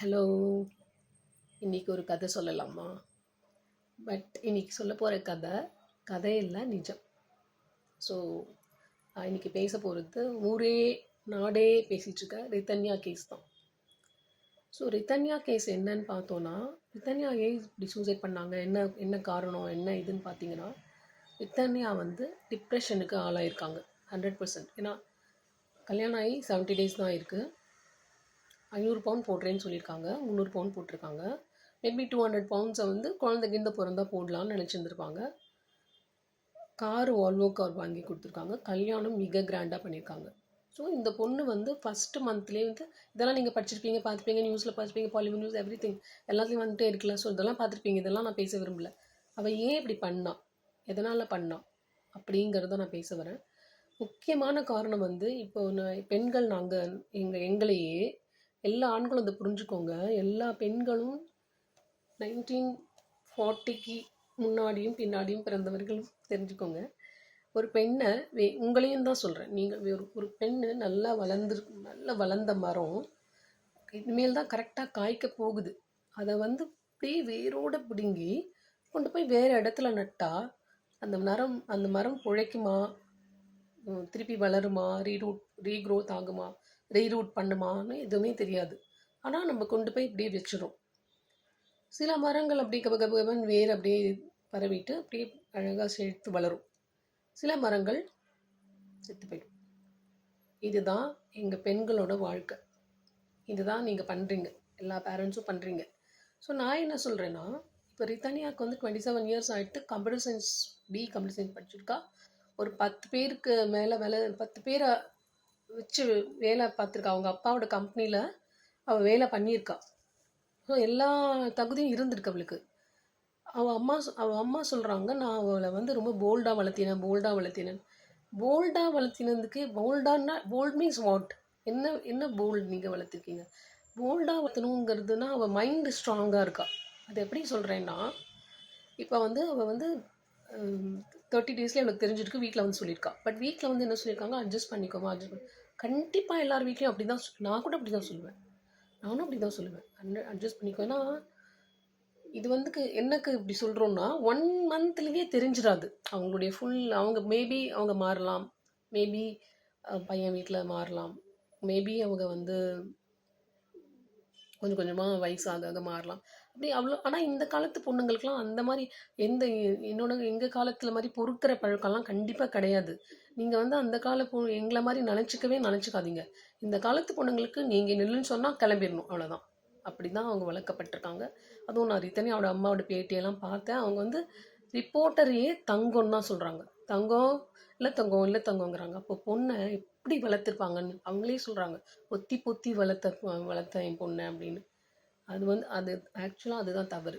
Hello. இன்னைக்கு ஒரு கதை சொல்லலாமா? பட் இன்னைக்கு சொல்ல போகிற கதை கதை இல்லை நிஜம். ஸோ இன்னைக்கு பேச போகிறது ஊரே நாடே பேசிகிட்ருக்க ரித்தன்யா கேஸ் தான். ஸோ ரித்தன்யா கேஸ் என்னன்னு பார்த்தோன்னா ரித்தன்யா ஏன் இப்படி சூசைட் பண்ணாங்க? என்ன என்ன காரணம்? என்ன இதுன்னு பார்த்தீங்கன்னா ரித்தன்யா வந்து டிப்ரெஷனுக்கு ஆளாயிருக்காங்க ஹண்ட்ரட் பர்சன்ட் ஏன்னா கல்யாணம் ஆகி செவன்ட்டி டேஸ் தான் இருக்குது ஐநூறு பவுண்ட் போடுறேன்னு சொல்லியிருக்காங்க. முந்நூறு பவுண்ட் போட்டிருக்காங்க. மேபி டூ ஹண்ட்ரட் பவுண்ட்ஸை வந்து குழந்தை கிந்த பிறந்தா போடலான்னு நினச்சிருந்துருப்பாங்க. கார் வால்வோ கார் வாங்கி கொடுத்துருக்காங்க. கல்யாணம் மிக கிராண்டாக பண்ணியிருக்காங்க. ஸோ இந்த பொண்ணு வந்து ஃபஸ்ட்டு மந்த்லேயே வந்து இதெல்லாம் நீங்கள் படிச்சிருப்பீங்க பார்த்துப்பீங்க நியூஸில் பார்த்துப்பீங்க பாலிவுட் நியூஸ் எவ்ரி திங் எல்லாத்தையும் வந்துட்டே இருக்கல ஸோ இதெல்லாம் பார்த்துருப்பீங்க. இதெல்லாம் நான் பேச விரும்பல. அவள் ஏன் இப்படி பண்ணா? எதனால் பண்ணா? அப்படிங்கிறத நான் பேச வரேன். முக்கியமான காரணம் வந்து இப்போ நான் பெண்கள் நாங்கள் எங்கள் எங்களையே எல்லா ஆண்களும் அதை புரிஞ்சுக்கோங்க. எல்லா பெண்களும் நைன்டீன் ஃபார்ட்டிக்கு முன்னாடியும் பின்னாடியும் பிறந்தவர்களும் தெரிஞ்சுக்கோங்க. ஒரு பெண்ணை வே உங்களையும் தான் சொல்கிறேன் நீங்கள் ஒரு ஒரு பெண்ணு நல்லா வளர்ந்து நல்லா வளர்ந்த மரம் இனிமேல் தான் கரெக்டாக காய்க்க போகுது. அதை வந்து அப்படியே வேரோடு பிடுங்கி கொண்டு போய் வேறு இடத்துல நட்டால் அந்த மரம் அந்த மரம் பிழைக்குமா? திருப்பி வளருமா? ரீரூட் ரீக்ரோத் ஆகுமா ரீரூட் பண்ணுமான்னு எதுவுமே தெரியாது. ஆனால் நம்ம கொண்டு போய் இப்படியே வச்சிடும் சில மரங்கள் அப்படியே கப கப வேர் அப்படியே பரவிட்டு அப்படியே அழகாக செழித்து வளரும். சில மரங்கள் செத்து போயிடும். இதுதான் எங்கள் பெண்களோட வாழ்க்கை. இதுதான் நீங்கள் பண்ணுறீங்க எல்லா பேரண்ட்ஸும் பண்ணுறீங்க ஸோ நான் என்ன சொல்கிறேன்னா இப்போ ரித்தனியாவுக்கு வந்து டுவெண்ட்டி செவன் இயர்ஸ் ஆகிட்டு computer science B computer science படிச்சிருக்கா. ஒரு பத்து பேருக்கு மேலே வேலை பத்து பேரை வச்சு வேலை பார்த்துருக்கா. அவங்க அப்பாவோட கம்பெனியில் அவள் வேலை பண்ணியிருக்கா. ஸோ எல்லா தகுதியும் இருந்திருக்கு அவளுக்கு. அவள் அம்மா அவள் அம்மா சொல்கிறாங்க நான் அவளை வந்து ரொம்ப போல்டாக வளர்த்தினேன் போல்டாக வளர்த்தினேன். போல்டாக வளர்த்தினதுக்கு போல்டான்னா போல்ட் மீன்ஸ் வாட் என்ன என்ன போல்ட் நீங்கள் வளர்த்துருக்கீங்க? போல்டாக வளர்த்தணுங்கிறதுனா அவள் மைண்டு ஸ்ட்ராங்காக இருக்கா. அது எப்படி சொல்கிறேன்னா இப்போ வந்து அவள் வந்து தேர்ட்டி டேஸ்லேயே அவளுக்கு தெரிஞ்சிருக்கு வீட்டில் வந்து சொல்லியிருக்கா. பட் வீட்டில் வந்து என்ன சொல்லியிருக்காங்க? அட்ஜஸ்ட் பண்ணிக்கோமா அட்ஜஸ்ட் பண்ணி. கண்டிப்பாக எல்லார் வீட்லேயும் அப்படி தான் நான் கூட அப்படி தான் சொல்லுவேன். நானும் அப்படி தான் சொல்லுவேன். அட்ஜஸ்ட் பண்ணிக்கோ ஏன்னா இது வந்து என்னக்கு இப்படி சொல்கிறோன்னா ஒன் மந்த்லேயே தெரிஞ்சிடாது அவங்களுடைய ஃபுல் அவங்க மேபி அவங்க மாறலாம். மேபி பையன் வீட்டில் மாறலாம். மேபி அவங்க வந்து கொஞ்சம் கொஞ்சமாக வயசாக ஆக மாறலாம். அப்படி அவ்வளோ ஆனால் இந்த காலத்து பொண்ணுங்களுக்குலாம் அந்த மாதிரி எந்த என்னோட எங்கள் காலத்தில் மாதிரி பொறுக்கிற பழக்கம்லாம் கண்டிப்பாக கிடையாது. நீங்கள் வந்து அந்த கால பொ எங்களை மாதிரி நினச்சிக்கவே நினச்சிக்காதீங்க. இந்த காலத்து பொண்ணுங்களுக்கு நீங்கள் நில்லுன்னு சொன்னால் கிளம்பிடணும் அவ்வளோதான் அப்படி தான் அவங்க வளர்க்கப்பட்டிருக்காங்க. அதுவும் நான் ரித்தனி அவட அம்மாவோட பேட்டியெல்லாம் பார்த்தேன். அவங்க வந்து ரிப்போர்ட்டரையே தங்கம்னு தான் சொல்கிறாங்க தங்கம் இல்லை தங்கம் இல்லை தங்கங்கிறாங்க அப்போ பொண்ணை எப்படி வளர்த்துருப்பாங்கன்னு அவங்களே சொல்கிறாங்க பொத்தி பொத்தி வளர்த்த வளர்த்த என் பொண்ணை அப்படின்னு. அது வந்து அது ஆக்சுவலாக அதுதான் தவறு.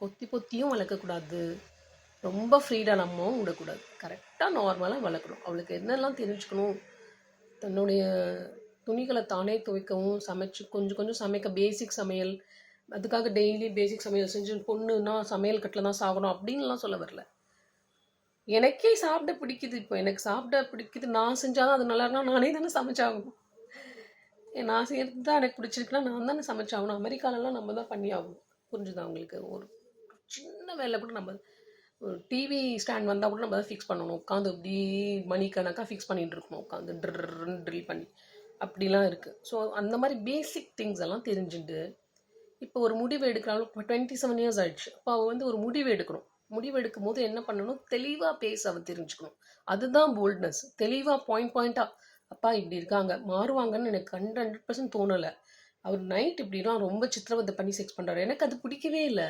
பொத்தி பொத்தியும் வளர்க்கக்கூடாது. ரொம்ப ஃப்ரீடாக நம்மவும் விடக்கூடாது. கரெக்டாக நார்மலாக வளர்க்கணும். அவளுக்கு என்னெல்லாம் தெரிஞ்சுக்கணும்? தன்னுடைய துணிகளை தானே துவைக்கவும் சமைச்சு கொஞ்சம் கொஞ்சம் சமைக்க பேசிக் சமையல். அதுக்காக டெய்லி பேசிக் சமையல் செஞ்சு பொண்ணுன்னா சமையல் கட்டில் தான் சாகணும் அப்படின்லாம் சொல்ல வரல. எனக்கே சாப்பிட பிடிக்குது. இப்போ எனக்கு சாப்பிட பிடிக்குது. நான் செஞ்சால் தான் அது நல்லா இருந்தால் நானே தானே சமைச்சாகணும். நான் செய்கிறது தான் எனக்கு பிடிச்சிருக்குன்னா நான் தானே சமைச்சாகணும் அமெரிக்காலலாம் நம்ம தான் பண்ணி ஆகணும். புரிஞ்சுதா அவங்களுக்கு ஒரு சின்ன வேலை கூட நம்ம ஒரு டிவி ஸ்டாண்ட் வந்தால் கூட நம்ம தான் ஃபிக்ஸ் பண்ணணும். உட்காந்து இப்படி மணிக்கணக்காக ஃபிக்ஸ் பண்ணிகிட்டு இருக்கணும். உட்காந்து ட்ரில் ட்ரில் பண்ணி. அப்படிலாம் இருக்குது ஸோ அந்த மாதிரி பேசிக் திங்ஸ் எல்லாம் தெரிஞ்சுட்டு இப்போ ஒரு முடிவு எடுக்கிறாலும் இப்போ டுவெண்ட்டி செவன் இயர்ஸ் ஆயிடுச்சு. அப்போ அவள் வந்து ஒரு முடிவு எடுக்கணும். முடிவு எடுக்கும் போது என்ன பண்ணணும்? தெளிவாக பேச அவள் தெரிஞ்சுக்கணும். அதுதான் போல்ட்னஸ் தெளிவாக பாயிண்ட் பாயிண்ட்டாக அப்பா இப்படி இருக்காங்க மாறுவாங்கன்னு எனக்கு ஹண்ட்ரட் ஹண்ட்ரட் பர்சன்ட் தோணலை. அவர் நைட் இப்படிலாம் ரொம்ப சித்திரவதை பண்ணி செக்ஸ் பண்ணுறாரு எனக்கு அது பிடிக்கவே இல்லை.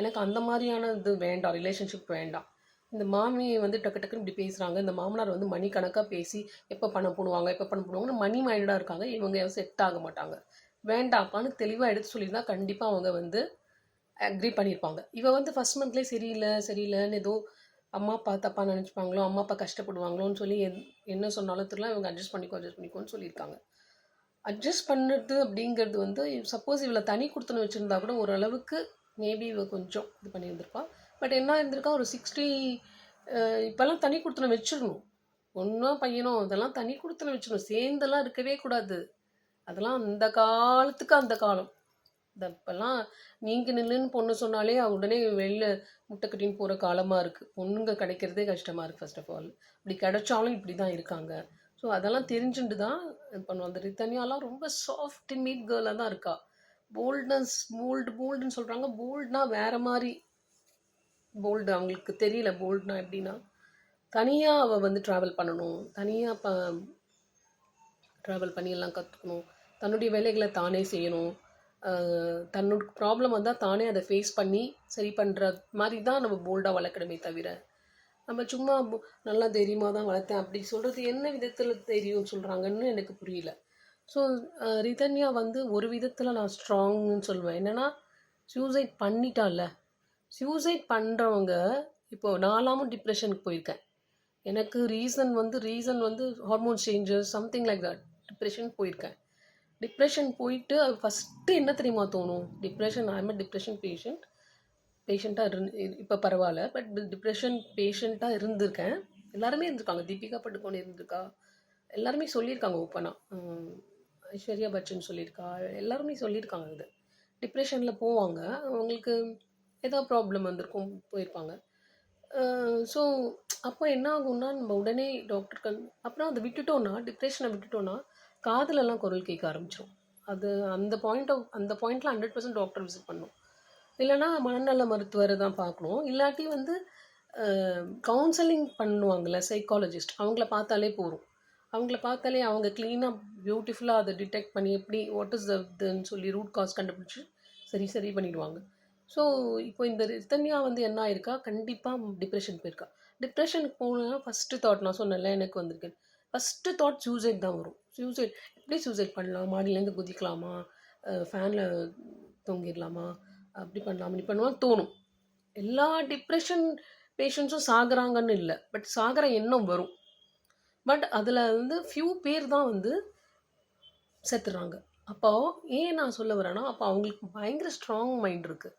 எனக்கு அந்த மாதிரியான இது வேண்டாம் ரிலேஷன்ஷிப் வேண்டாம். இந்த மாமி வந்து டக்கு டக்குன்னு இப்படி பேசுகிறாங்க இந்த மாமனார் வந்து மணி கணக்காக பேசி எப்போ பணம் போடுவாங்க எப்போ பணம் போடுவாங்கன்னு மணி மைண்டடாக இருக்காங்க. இவங்க செட் ஆக மாட்டாங்க. வேண்டாப்பான்னு தெளிவாக எடுத்து சொல்லியிருந்தா கண்டிப்பாக அவங்க வந்து அக்ரி பண்ணியிருப்பாங்க. இவ வந்து ஃபஸ்ட் மந்த்லேயே சரியில்லை சரியில்லைன்னு ஏதோ அம்மா அப்பா தப்பாக நினச்சிப்பாங்களோ அம்மா அப்பா கஷ்டப்படுவாங்களோன்னு சொல்லி என்- என்ன சொன்னாலும் தெரியல இவங்க அட்ஜஸ்ட் பண்ணிக்கோ அட்ஜஸ்ட் பண்ணிக்கோன்னு சொல்லியிருக்காங்க. அட்ஜஸ்ட் பண்ணுறது அப்படிங்கிறது வந்து சப்போஸ் இவளை தனி கொடுத்துன்னு வச்சுருந்தா கூட ஓரளவுக்கு மேபி இவ கொஞ்சம் இது பண்ணியிருந்திருப்பா. பட் என்ன இருந்திருக்கா ஒரு சிக்ஸ்டி இப்போல்லாம் தனி கொடுத்துன வச்சிடணும். ஒன்றும் பையனோ அதெல்லாம் தனி கொடுத்துன வச்சிடணும். சேர்ந்தெல்லாம் இருக்கவே கூடாது. அதெல்லாம் அந்த காலத்துக்கு அந்த காலம். இந்த இப்போல்லாம் நீங்கள் நில்லுன்னு பொண்ணு சொன்னாலே உடனே வெளில முட்டை கட்டின்னு போகிற காலமாக இருக்குது பொண்ணுங்க கிடைக்கிறதே கஷ்டமாக இருக்குது ஃபர்ஸ்ட் ஆஃப் ஆல் இப்படி கிடைச்சாலும் இப்படி தான் இருக்காங்க. ஸோ அதெல்லாம் தெரிஞ்சுட்டு தான் இது பண்ணுவோம். அந்த ரித்தன்யாலாம் ரொம்ப சாஃப்ட் மீட் கேர்ளாக தான் இருக்கா. போல்ட்னஸ் போல்டு போல்டுன்னு சொல்கிறாங்க போல்ட்னா வேறு மாதிரி போல்டு அவங்களுக்கு தெரியல போல்டுனா எப்படின்னா தனியாக அவள் வந்து ட்ராவல் பண்ணணும். தனியாக ப ட்ராவல் பண்ணி எல்லாம் கற்றுக்கணும் தன்னுடைய வேலைகளை தானே செய்யணும். தன்னோட ப்ராப்ளம் வந்தால் தானே அதை ஃபேஸ் பண்ணி சரி பண்ணுற மாதிரி தான் நம்ம போல்டாக வளர்க்கணுமே தவிர நம்ம சும்மா நல்லா தைரியமாக தான் வளர்த்தேன் அப்படி சொல்கிறது என்ன விதத்தில் தெரியும்னு சொல்கிறாங்கன்னு எனக்கு புரியல. ஸோ ரிதன்யா வந்து ஒரு விதத்தில் நான் ஸ்ட்ராங்னு சொல்லுவேன். என்னென்னா சூசைட் பண்ணிட்டால சூசைட் பண்ணுறவங்க இப்போ நாலாமும் டிப்ரெஷனுக்கு போயிருக்கேன். எனக்கு ரீசன் வந்து ரீசன் வந்து hormone changes something like that depression போயிருக்கேன். டிப்ரெஷன் போயிட்டு ஃபஸ்ட்டு என்ன தெரியுமா தோணும்? டிப்ரெஷன் ஐம் டிப்ரெஷன் பேஷண்ட் பேஷண்ட்டாக இருந்து இப்போ பரவாயில்ல பட் டிப்ரெஷன் பேஷண்ட்டாக இருந்திருக்கேன். எல்லாருமே இருந்திருக்காங்க. தீபிகா படுகோன் இருந்திருக்கா. எல்லாருமே சொல்லியிருக்காங்க ஓப்பனாக ஐஸ்வர்யா பச்சன் சொல்லியிருக்கா. எல்லாருமே சொல்லியிருக்காங்க இது டிப்ரெஷனில் போவாங்க. அவங்களுக்கு ஏதோ ப்ராப்ளம் வந்திருக்கும் போயிருப்பாங்க. ஸோ அப்போ என்ன ஆகும்னா நம்ம உடனே டாக்டர் கண் அப்புறம் அதை விட்டுட்டோன்னா டிப்ரெஷனை விட்டுட்டோன்னா காதுலலாம் குரல் கேட்க ஆரம்பிச்சிடும் அது அந்த பாயிண்ட் ஆஃப் அந்த பாயிண்ட்டில் ஹண்ட்ரட் பர்சன்ட் டாக்டர் விசிட் பண்ணும். இல்லைன்னா மனநல மருத்துவரை தான் பார்க்கணும். இல்லாட்டி வந்து கவுன்சிலிங் பண்ணுவாங்கள்ல சைக்காலஜிஸ்ட் அவங்கள பார்த்தாலே போதும். அவங்கள பார்த்தாலே அவங்க க்ளீனாக பியூட்டிஃபுல்லாக அதை டிடெக்ட் பண்ணி எப்படி வாட் இஸ் தன்னு சொல்லி ரூட் காஸ் கண்டுபிடிச்சி சரி சரி பண்ணிடுவாங்க. ஸோ இப்போ இந்த ரித்தன்யா வந்து என்ன ஆயிருக்கா? கண்டிப்பாக டிப்ரெஷன் போயிருக்கா. டிப்ரெஷனுக்கு போகணுன்னா ஃபஸ்ட்டு தாட் நான் சொன்னேன்ல எனக்கு வந்திருக்கேன் ஃபஸ்ட்டு தாட் சூசைட் தான் வரும். சூசைட் எப்படி சூசைட் பண்ணலாம்? மாடியிலேருந்து குதிக்கலாமா? ஃபேனில் தொங்கிடலாமா? அப்படி பண்ணலாம்? இப்படி பண்ணுவோம் தோணும். எல்லா டிப்ரெஷன் பேஷண்ட்ஸும் சாகுறாங்கன்னு இல்லை. பட் சாகிற எண்ணம் வரும். பட் அதில் வந்து ஃபியூ பேர் தான் வந்து செத்துடுறாங்க. அப்போ ஏன் நான் சொல்ல வரேன்னா அப்போ அவங்களுக்கு பயங்கர ஸ்ட்ராங் மைண்ட் இருக்குது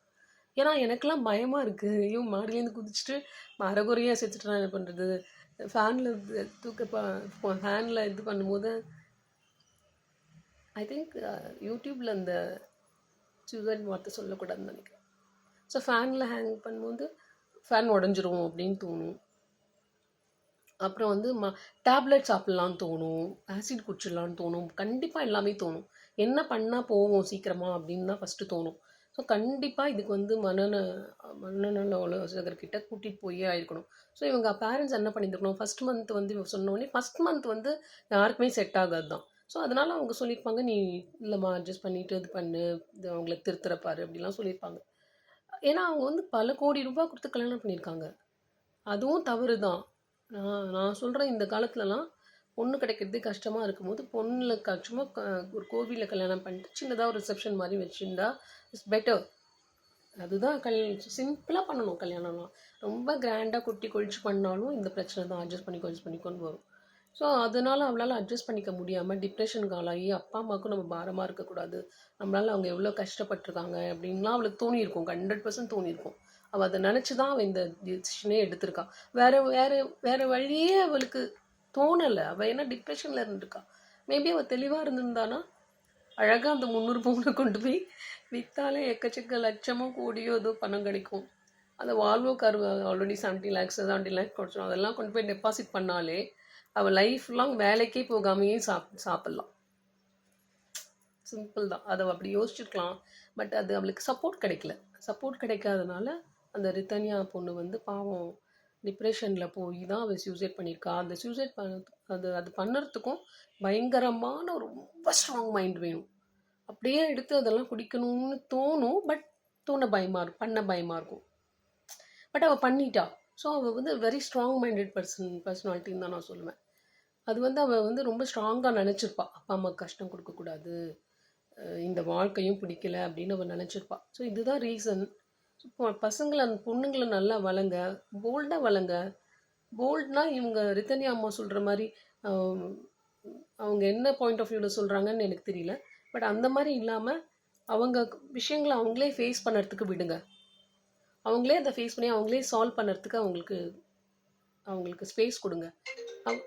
ஏன்னா எனக்கெல்லாம் பயமாக இருக்குது ஐயோ மாடிலேருந்து குதிச்சுட்டு மரகுறையாக செத்துட்டு என்ன பண்ணுறது ஃபேனில் தூக்க ஃபேனில் இது பண்ணும்போது ஐ திங்க் யூடியூப்பில் அந்த சுகர் வார்த்தை சொல்லக்கூடாதுன்னு நினைக்கிறேன். ஸோ ஃபேனில் ஹேங் பண்ணும்போது ஃபேன் உடஞ்சிரும் அப்படின்னு தோணும். அப்புறம் வந்து ம டேப்லெட் சாப்பிட்லான்னு தோணும். ஆசிட் குடிச்சிடலான்னு தோணும். கண்டிப்பாக எல்லாமே தோணும். என்ன பண்ணால் போவோம் சீக்கிரமாக அப்படின்னு தான் ஃபஸ்ட்டு தோணும். ஸோ கண்டிப்பாக இதுக்கு வந்து மனநல மனநல ஆலோசகர்கிட்ட கூட்டிகிட்டு போயே ஆயிருக்கணும். ஸோ இவங்க பேரண்ட்ஸ் என்ன பண்ணியிருக்கணும் ஃபஸ்ட் மந்த் வந்து இவங்க சொன்ன ஃபஸ்ட் மந்த் வந்து யாருக்குமே செட் ஆகாது தான். ஸோ அதனால் அவங்க சொல்லியிருப்பாங்க நீ இல்லைம்மா அட்ஜஸ்ட் பண்ணிவிட்டு இது பண்ணு. இது அவங்கள திருத்துறப்பாரு அப்படிலாம் சொல்லியிருப்பாங்க. ஏன்னா அவங்க வந்து பல கோடி ரூபாய் கொடுத்து கல்யாணம் பண்ணியிருக்காங்க. அதுவும் தவறு தான். நான் நான் சொல்கிறேன் இந்த காலத்துலலாம் பொண்ணு கிடைக்கிறதே கஷ்டமாக இருக்கும்போது பொண்ணில் கஷ்டமாக ஒரு கோவிலில் கல்யாணம் பண்ணிட்டு சின்னதாக ஒரு ரிசப்ஷன் மாதிரி வச்சுருந்தா இட்ஸ் பெட்டர் அதுதான் கல்யாணம் சிம்பிளாக பண்ணணும் கல்யாணம்லாம். ரொம்ப கிராண்டாக குட்டி கொழிச்சு பண்ணாலும் இந்த பிரச்சனை தான். அட்ஜஸ்ட் பண்ணி கொழிச்சு பண்ணி கொண்டு வரும். ஸோ அதனால் அவளால் அட்ஜஸ்ட் பண்ணிக்க முடியாமல் டிப்ரெஷனுக்கு ஆளாகி அப்பா அம்மாவுக்கும் நம்ம பாரமாக இருக்கக்கூடாது நம்மளால் அவங்க எவ்வளோ கஷ்டப்பட்டிருக்காங்க அப்படின்லாம் அவளுக்கு தோணியிருக்கும். Hundred percent தோணியிருக்கும். அவள் அதை நினச்சி தான் அவள் இந்த டிசிஷனே எடுத்திருக்கா. வேறு வேறு வேறு வழியே அவளுக்கு தோணலை. அவள் என்ன டிப்ரெஷனில் இருந்துருக்கா? மேபி அவள் தெளிவாக இருந்திருந்தானா? அழகாக அந்த முந்நூறு பவுனை கொண்டு போய் விற்றாலே எக்கச்சக்க லட்சமோ கோடியோ ஏதோ பணம் கிடைக்கும். அந்த Volvo car already seventy lakhs seventy lakhs கொடுத்துரும். அதெல்லாம் கொண்டு போய் டெபாசிட் பண்ணாலே அவள் லைஃப் லாங் வேலைக்கே போகாமையே சாப் சாப்பிட்லாம். சிம்பிள் தான். அதை அப்படி யோசிச்சிருக்கலாம். பட் அது அவளுக்கு சப்போர்ட் கிடைக்கல. சப்போர்ட் கிடைக்காதனால அந்த ரித்தன்யா பொண்ணு வந்து பாவம் டிப்ரெஷனில் போய் தான் அவள் சூசைட் பண்ணியிருக்கா. அந்த சூசைட் பண்ண அது அது பண்ணுறதுக்கும் பயங்கரமான ரொம்ப ஸ்ட்ராங் மைண்ட் வேணும். அப்படியே எடுத்து அதெல்லாம் குடிக்கணும்னு தோணும் பட் தோண பயமாக இருக்கும் பண்ண பயமாக இருக்கும். பட் அவள் பண்ணிட்டா. ஸோ அவள் வந்து வெரி ஸ்ட்ராங் மைண்டட் பர்சன் பர்சனாலிட்டின்னு தான் நான் சொல்லுவேன். அது வந்து அவள் வந்து ரொம்ப ஸ்ட்ராங்காக நினச்சிருப்பா. அப்பா அம்மாவுக்கு கஷ்டம் கொடுக்கக்கூடாது. இந்த வாழ்க்கையும் பிடிக்கல அப்படின்னு அவள் நினச்சிருப்பா. ஸோ இதுதான் ரீசன் பசங்களை அந்த பொண்ணுங்களை நல்லா வளங்க போல்டாக வளங்க. போல்ட்னா இவங்க ரித்தனி அம்மா சொல்கிற மாதிரி அவங்க என்ன பாயிண்ட் ஆஃப் வியூவில் சொல்கிறாங்கன்னு எனக்கு தெரியல. பட் அந்த மாதிரி இல்லாமல் அவங்க விஷயங்களை அவங்களே ஃபேஸ் பண்ணுறதுக்கு விடுங்க. அவங்களே அதை ஃபேஸ் பண்ணி அவங்களே சால்வ் பண்ணுறதுக்கு அவங்களுக்கு அவங்களுக்கு ஸ்பேஸ் கொடுங்க. அவ-